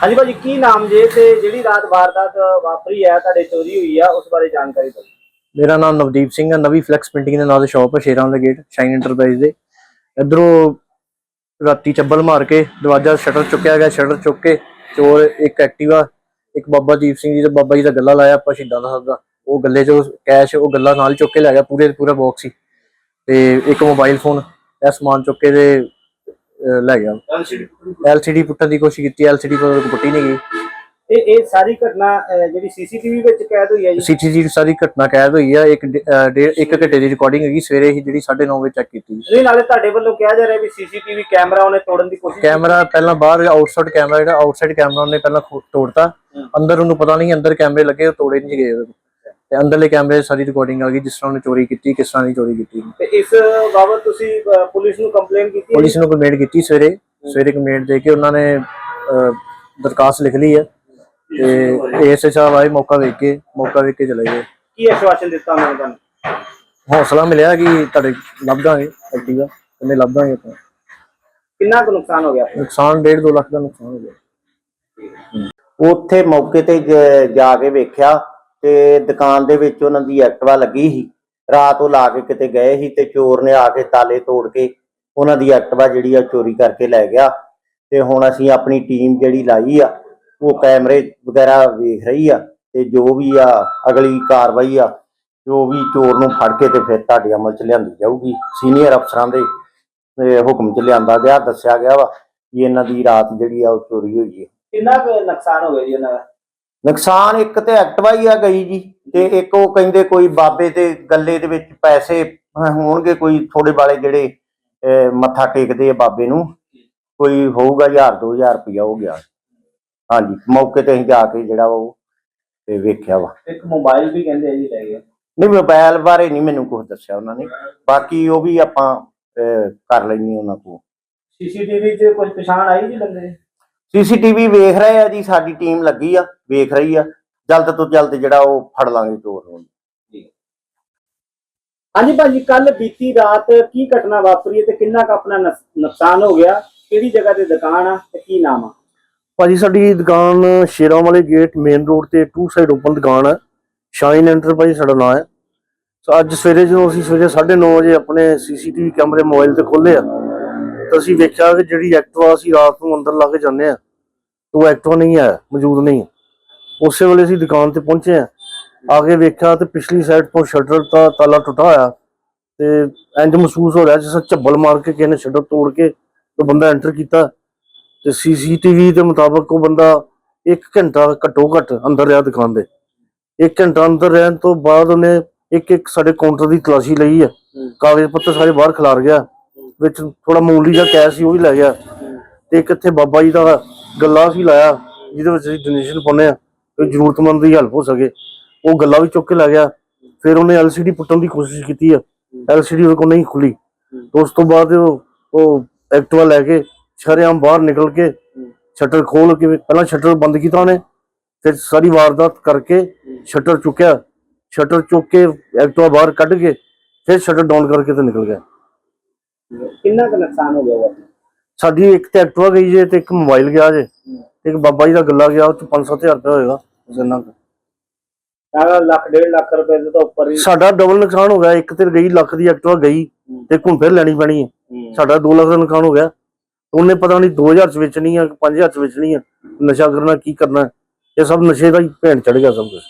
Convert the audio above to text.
ਹਾਂਜੀ ਭਾਜੀ, ਕੀ ਨਾਮ ਜੇ ਤੇ ਜਿਹੜੀ ਰਾਤ ਵਾਰਦਾਤ ਵਾਪਰੀ ਹੈ ਤੁਹਾਡੇ ਚੋਰੀ ਹੋਈ ਆ, ਉਸ ਬਾਰੇ ਜਾਣਕਾਰੀ ਦਿਓ। ਮੇਰਾ ਨਾਮ ਨਵਦੀਪ ਸਿੰਘ ਹੈ ਨਵੀਂ ਫਲੈਕਸ ਪ੍ਰਿੰਟਿੰਗ ਦੇ ਨਾਂ ਤੇ ਸ਼ਾਪ ਹੈ ਸ਼ੇਰਾਂ ਦਾ ਗੇਟ, ਸ਼ਾਈਨ ਐਂਟਰਪ੍ਰਾਈਜ਼ ਦੇ। ਇਧਰੋਂ ਰਾਤੀ ਚੱਬਲ ਮਾਰ ਕੇ ਦਰਵਾਜ਼ਾ ਸ਼ਟਰ ਚੁੱਕਿਆ ਗਿਆ, ਸ਼ਟਰ ਚੁੱਕ ਕੇ ਚੋਰ ਇੱਕ ਐਕਟਿਵਾ, ਇੱਕ ਬਾਬਾ ਦੀਪ ਸਿੰਘ ਜੀ ਦਾ ਬਾਬਾ ਜੀ ਦਾ ਗੱਲਾ ਲਾਇਆ ਆਪਾਂ ਸ਼ਹੀਦਾਂ ਦਾ ਸਾਹਿਬ ਦਾ। ਉਹ ਗੱਲੇ 'ਚੋਂ ਕੈਸ਼, ਉਹ ਗੱਲਾ ਨਾਲ ਚੁੱਕ ਕੇ ਲੈ ਗਿਆ, ਪੂਰੇ ਪੂਰਾ ਬਾਕਸ ਹੀ। ਤੇ ਇੱਕ ਮੋਬਾਈਲ ਫੋਨ ਇਹ ਸਮਾਨ ਚੁੱਕ ਕੇ ਤੇ ਲੈ ਗਿਆ। ਐਲਸੀਡੀ ਪੁੱਟਣ ਦੀ ਕੋਸ਼ਿਸ਼ ਕੀਤੀ ਐਲਸੀਡੀ ਪਰ ਪੁੱਟੀ ਨਹੀਂ ਗਈ। ਇਹ ਇਹ ਸਾਰੀ ਘਟਨਾ ਜਿਹੜੀ ਸੀਸੀਟੀਵੀ ਵਿੱਚ ਕੈਦ ਹੋਈ ਹੈ ਜੀ? ਸੀਟੀਜੀ ਸਾਰੀ ਘਟਨਾ ਕੈਦ ਹੋਈ ਆ ਇੱਕ ਇੱਕ ਘੰਟੇ ਦੀ ਰਿਕਾਰਡਿੰਗ ਹੈਗੀ ਸਵੇਰੇ ਹੀ ਜਿਹੜੀ 9:30 ਵਜੇ ਚੈੱਕ ਕੀਤੀ। ਨਹੀਂ ਨਾਲੇ ਤੁਹਾਡੇ ਵੱਲੋਂ ਕਿਹਾ ਜਾ ਰਿਹਾ ਵੀ ਸੀਸੀਟੀਵੀ ਕੈਮਰਾ ਉਹਨੇ ਤੋੜਨ ਦੀ ਕੋਸ਼ਿਸ਼ ਕੈਮਰਾ ਪਹਿਲਾਂ ਬਾਹਰ ਆਊਟਸਾਈਡ ਕੈਮਰਾ ਜਿਹੜਾ ਆਊਟਸਾਈਡ ਕੈਮਰਾ ਉਹਨੇ ਪਹਿਲਾਂ ਖੋ- ਤੋੜਤਾ। ਹਮ। ਅੰਦਰ ਉਹਨੂੰ ਪਤਾ ਨਹੀਂ ਅੰਦਰ ਕੈਮਰੇ ਲੱਗੇ ਉਹ ਤੋੜੇ ਨਹੀਂ ਗਏ। ਤੇ ਅੰਦਰਲੇ ਕੈਮਰੇ ਸਾਰੀ ਰਿਕਾਰਡਿੰਗ ਆ ਗਈ ਜਿਸ ਤਰ੍ਹਾਂ ਉਹਨੇ ਚੋਰੀ ਕੀਤੀ ਕਿਸ ਤਰ੍ਹਾਂ ਦੀ ਚੋਰੀ ਕੀਤੀ। ਤੇ ਇਸ ਬਾਬਤ ਤੁਸੀਂ ਪੁਲਿਸ ਨੂੰ ਕੰਪਲੇਨ ਕੀਤੀ ਪੁਲਿਸ ਨੂੰ ਕੰਪਲੇਂਟ ਕੀਤੀ ਸਵੇਰੇ। ਸਵੇਰੇ ਕੰਪਲੇਂਟ ਦੇ ਕੇ ਉਹਨਾਂ ਨੇ ਅਹ, ਦਰਖਾਸਤ ਲਿਖ ਲਈ ਹੈ ਤੇ ਏਐਸਏ ਸਾਹਿਬ ਆਏ ਮੌਕਾ ਵੇਖ ਕੇ ਮੌਕਾ ਵੇਖ ਕੇ ਚਲੇ ਗਏ। ਕੀ ਆਸ਼ਵਾਸਨ ਦਿੱਤਾ ਉਹਨਾਂ ਨੇ ਤੁਹਾਨੂੰ? ਹੌਸਲਾ ਮਿਲਿਆ ਕਿ ਤੁਹਾਡੇ ਲੱਭ ਦਾਂਗੇ ਐਕਟਿਵਾ ਕਿੰਨੇ ਲੱਭ ਦਾਂਗੇ ਆਪਾਂ। ਕਿੰਨਾ ਕੁ ਨੁਕਸਾਨ ਹੋ ਗਿਆ? ਨੁਕਸਾਨ 1.5 2 ਲੱਖ ਦਾ ਨੁਕਸਾਨ ਹੋ ਗਿਆ। ਉੱਥੇ ਮੌਕੇ ਤੇ ਜ- ਜਾ ਕੇ ਵੇਖਿਆ ਤੇ ਦੁਕਾਨ ਦੇ ਵਿੱਚ ਉਹਨਾਂ ਦੀ ਐਕਟਵਾ ਲੱਗੀ ਸੀ। ਰਾਤ ਉਹ ਲਾ ਕੇ ਕਿਤੇ ਗਏ ਸੀ ਤੇ ਚੋਰ ਨੇ ਆ ਕੇ ਤਾਲੇ ਤੋੜ ਕੇ ਉਹਨਾਂ ਦੀ ਐਕਟਵਾ ਜਿਹੜੀ ਆ ਚੋਰੀ ਕਰਕੇ ਲੈ ਗਿਆ। ਤੇ ਹੁਣ ਅਸੀਂ ਆਪਣੀ ਟੀਮ ਜਿਹੜੀ ਲਾਈ ਆ, ਉਹ ਕੈਮਰੇ ਵਗੈਰਾ ਵੇਖ ਰਹੀ ਆ ਤੇ ਜੋ ਵੀ ਆ ਅਗਲੀ ਕਾਰਵਾਈ ਆ, ਜੋ ਵੀ ਚੋਰ ਨੂੰ ਫੜ ਕੇ ਤੇ ਫਿਰ ਤੁਹਾਡੇ ਅਮਲ ਚ ਲਿਆਂਦੀ ਜਾਊਗੀ। ਸੀਨੀਅਰ ਅਫਸਰਾਂ ਦੇ ਹੁਕਮ ਚ ਲਿਆਂਦਾ ਗਿਆ, ਦੱਸਿਆ ਗਿਆ ਵਾ ਕਿ ਇਹਨਾਂ ਦੀ ਰਾਤ ਜਿਹੜੀ ਆ ਉਹ ਚੋਰੀ ਹੋਈ ਹੈ ਕਿੰਨਾ ਕੁ ਨੁਕਸਾਨ ਹੋ ਗਿਆ ਜੀ ਉਹਨਾਂ ਦਾ? ਨੁਕਸਾਨ ਇੱਕ ਤੇ ਐਕਟਿਵਾ ਹੀ ਆ ਗਈ ਜੀ ਤੇ ਇੱਕ ਉਹ ਕਹਿੰਦੇ ਕੋਈ ਬਾਬੇ ਦੇ ਗੱਲੇ ਦੇ ਵਿੱਚ ਪੈਸੇ ਹੋਣਗੇ ਕੋਈ ਥੋੜੇ ਵਾਲੇ ਜਿਹੜੇ ਮੱਥਾ ਟੇਕਦੇ ਆ ਬਾਬੇ ਨੂੰ ਕੋਈ ਹੋਊਗਾ 1000 2000 ਰੁਪਇਆ ਹੋ ਗਿਆ। ਹਾਂਜੀ ਮੌਕੇ ਤੇ ਅਸੀਂ ਜਾ ਕੇ ਜਿਹੜਾ ਉਹ ਤੇ ਵੇਖਿਆ ਵਾ। ਇੱਕ ਮੋਬਾਈਲ ਵੀ ਕਹਿੰਦੇ ਆ ਜੀ ਲੈ ਗਏ। ਨਹੀਂ ਮੋਬਾਈਲ ਬਾਰੇ ਨਹੀਂ ਮੈਨੂੰ ਕੁਝ ਦੱਸਿਆ ਉਹਨਾਂ ਨੇ। ਬਾਕੀ ਉਹ ਵੀ ਆਪਾਂ ਕਰ ਲੈਣੀ ਉਹਨਾਂ ਕੋਲ। ਸੀਸੀਟੀਵੀ 'ਚ ਕੋਈ ਪਛਾਣ ਆਈ ਜੀ ਬੰਦੇ? ਸੀਸੀਟੀਵੀ ਵੇਖ ਰਹੇ ਆ ਜੀ ਸਾਡੀ ਟੀਮ ਲੱਗੀ ਆ ਵੇਖ ਰਹੀ ਆ। ਜਲਦ ਤੋਂ ਜਲਦ ਜਿਹੜਾ ਉਹ ਫੜ ਲਾਂਗੇ ਚੋਰ ਨੂੰ ਹਾਂਜੀ ਭਾਜੀ ਕੱਲ ਬੀਤੀ ਰਾਤ ਕੀ ਘਟਨਾ ਵਾਪਰੀ ਤੇ ਕਿੰਨਾ ਕੁ ਆਪਣਾ ਨੁਕ- ਨੁਕਸਾਨ ਹੋ ਗਿਆ? ਕਿਹੜੀ ਜਗ੍ਹਾ ਤੇ ਦੁਕਾਨ ਆ ਤੇ ਕੀ ਨਾਮ ਆ? ਭਾਜੀ ਸਾਡੀ ਦੁਕਾਨ ਸ਼ੇਰਾਂ ਵਾਲੇ ਗੇਟ ਮੇਨ ਰੋਡ ਤੇ ਟੂ ਸਾਈਡ ਓਪਨ ਦੁਕਾਨ ਹੈ ਸ਼ਾਈਨ ਐਂਟਰਪ੍ਰਾਈਜ਼ ਸਾਡਾ ਨਾਮ ਹੈ। ਸੋ ਅੱਜ ਸਵੇਰੇ ਜਦੋਂ ਅਸੀਂ ਸਵੇਰੇ 9:30 ਵਜੇ ਆਪਣੇ ਸੀਸੀਟੀਵੀ ਕੈਮਰੇ ਮੋਬਾਈਲ ਤੇ ਖੋਲੇ ਆ ਅਸੀਂ ਵੇਖਿਆ ਕਿ ਜਿਹੜੀ ਐਕਟਿਵਾ ਅਸੀਂ ਰਾਤ ਨੂੰ ਅੰਦਰ ਲਾ ਕੇ ਜਾਂਦੇ ਆ। ਉਹ ਐਕਟਿਵਾ ਨਹੀਂ ਹੈ ਮੌਜੂਦ ਨਹੀਂ ਉਸੇ ਵੇਲੇ ਅਸੀਂ ਦੁਕਾਨ ਤੇ ਪਹੁੰਚੇ ਆ। ਆ ਕੇ ਵੇਖਿਆ ਤੇ ਪਿਛਲੀ ਸਾਈਡ ਤੋਂ ਸ਼ਟਰ ਦਾ ਤਾਲਾ ਟੁੱਟਾ ਹੋਇਆ ਤੇ ਇੰਜ ਮਹਿਸੂਸ ਹੋ ਰਿਹਾ ਜਿਵੇਂ ਝੱਬਲ ਮਾਰ ਕੇ ਕਿਸੇ ਨੇ ਸ਼ਟਰ ਤੋੜ ਕੇ ਉਹ ਬੰਦਾ ਐਂਟਰ ਕੀਤਾ। ਤੇ ਸੀਸੀਟੀਵੀ ਦੇ ਮੁਤਾਬਕ ਉਹ ਬੰਦਾ 1 ਘੰਟਾ ਘੱਟੋ ਘੱਟ ਅੰਦਰ ਰਿਹਾ ਦੁਕਾਨ ਦੇ। 1 ਘੰਟਾ ਅੰਦਰ ਰਹਿਣ ਤੋਂ ਬਾਅਦ ਉਹਨੇ ਇੱਕ ਇੱਕ ਸਾਡੇ ਕਾਊਂਟਰ ਦੀ ਤਲਾਸ਼ੀ ਲਈ ਹੈ। ਕਾਗਜ਼ ਪੱਤਰ ਸਾਰੇ ਬਾਹਰ ਖਿਲਾਰ ਗਿਆ। ਵਿੱਚ ਥੋੜਾ ਮੂਲੀ ਦਾ ਕੈਸ਼ ਸੀ, ਉਹ ਵੀ ਲੈ ਗਿਆ। ਤੇ ਇੱਕ ਇੱਥੇ ਬਾਬਾ ਜੀ ਦਾ ਗੱਲਾ ਸੀ ਲਾਇਆ, ਜਿਹਦੇ ਵਿੱਚ ਅਸੀਂ ਡੋਨੇਸ਼ਨ ਪਾਉਂਦੇ ਆ ਕੋਈ ਜ਼ਰੂਰਤਮੰਦ ਦੀ ਹੈਲਪ ਹੋ ਸਕੇ। ਉਹ ਗੱਲਾ ਵੀ ਚੁੱਕ ਕੇ ਲੈ ਗਿਆ। ਫਿਰ ਉਹਨੇ ਐਲਸੀਡੀ ਪੁੱਟਣ ਦੀ ਕੋਸ਼ਿਸ਼ ਕੀਤੀ ਹੈ ਐਲਸੀਡੀ ਉਹਦੇ ਕੋਲ ਨਹੀਂ ਖੁੱਲੀ। ਉਸ ਤੋਂ ਬਾਅਦ ਉਹ ਉਹ ਐਕਟਿਵਾ ਲੈ ਕੇ, ਸ਼ਰੇਆਮ ਬਾਹਰ ਨਿਕਲ ਕੇ, ਸ਼ਟਰ ਖੋਲ ਕੇ, ਪਹਿਲਾਂ ਸ਼ਟਰ ਬੰਦ ਕੀਤਾ ਉਹਨੇ। ਫਿਰ ਸਾਰੀ ਵਾਰਦਾਤ ਕਰਕੇ ਸ਼ਟਰ ਚੁੱਕਿਆ। ਸ਼ਟਰ ਚੁੱਕ ਕੇ ਐਕਟਿਵਾ ਬਾਹਰ ਕੱਢ ਕੇ, ਫਿਰ ਸ਼ਟਰ ਡਾਊਨ ਕਰਕੇ ਤੇ ਨਿਕਲ ਗਿਆ। ਕਿੰਨਾ ਕੁ ਨੁਕਸਾਨ ਹੋ ਗਿਆ ਸਾਡੀ ਇੱਕ ਤੇ ਐਕਟਿਵਾ ਗਈ ਜੇ ਤੇ ਇੱਕ ਮੋਬਾਈਲ ਗਿਆ ਜੇ ਤੇ ਇੱਕ ਬਾਬਾ ਜੀ ਦਾ ਗੱਲਾ ਗਿਆ ਉਹ ਚ 5-7000 ਰੁਪਏ ਹੋਏਗਾ ਇੰਨਾ ਕੁ। ਸਾਰਾ ਲੱਖ ਡੇਢ ਲੱਖ ਰੁਪਏ ਦੇ ਤਾਂ ਉੱਪਰ ਹੀ। ਸਾਡਾ ਡਬਲ ਨੁਕਸਾਨ ਹੋ ਗਿਆ ਇੱਕ ਤੇ ਗਈ ਲੱਖ ਦੀ ਐਕਟਿਵਾ ਗਈ ਤੇ ਹੁਣ ਫਿਰ ਲੈਣੀ ਪੈਣੀ ਹੈ। ਸਾਡਾ 2 ਲੱਖ ਦਾ ਨੁਕਸਾਨ ਹੋ ਗਿਆ। ਉਹਨੇ ਪਤਾ ਨਹੀਂ 2000 ਚ ਵੇਚਣੀ ਆ 5000 ਚ ਵੇਚਣੀ ਆ ਨਸ਼ਾ ਕਰਨਾ ਕੀ ਕਰਨਾ ਇਹ ਸਭ ਨਸ਼ੇ ਦਾ ਹੀ ਭੈਣ ਚੜ ਗਿਆ ਸਭ ਕੁਝ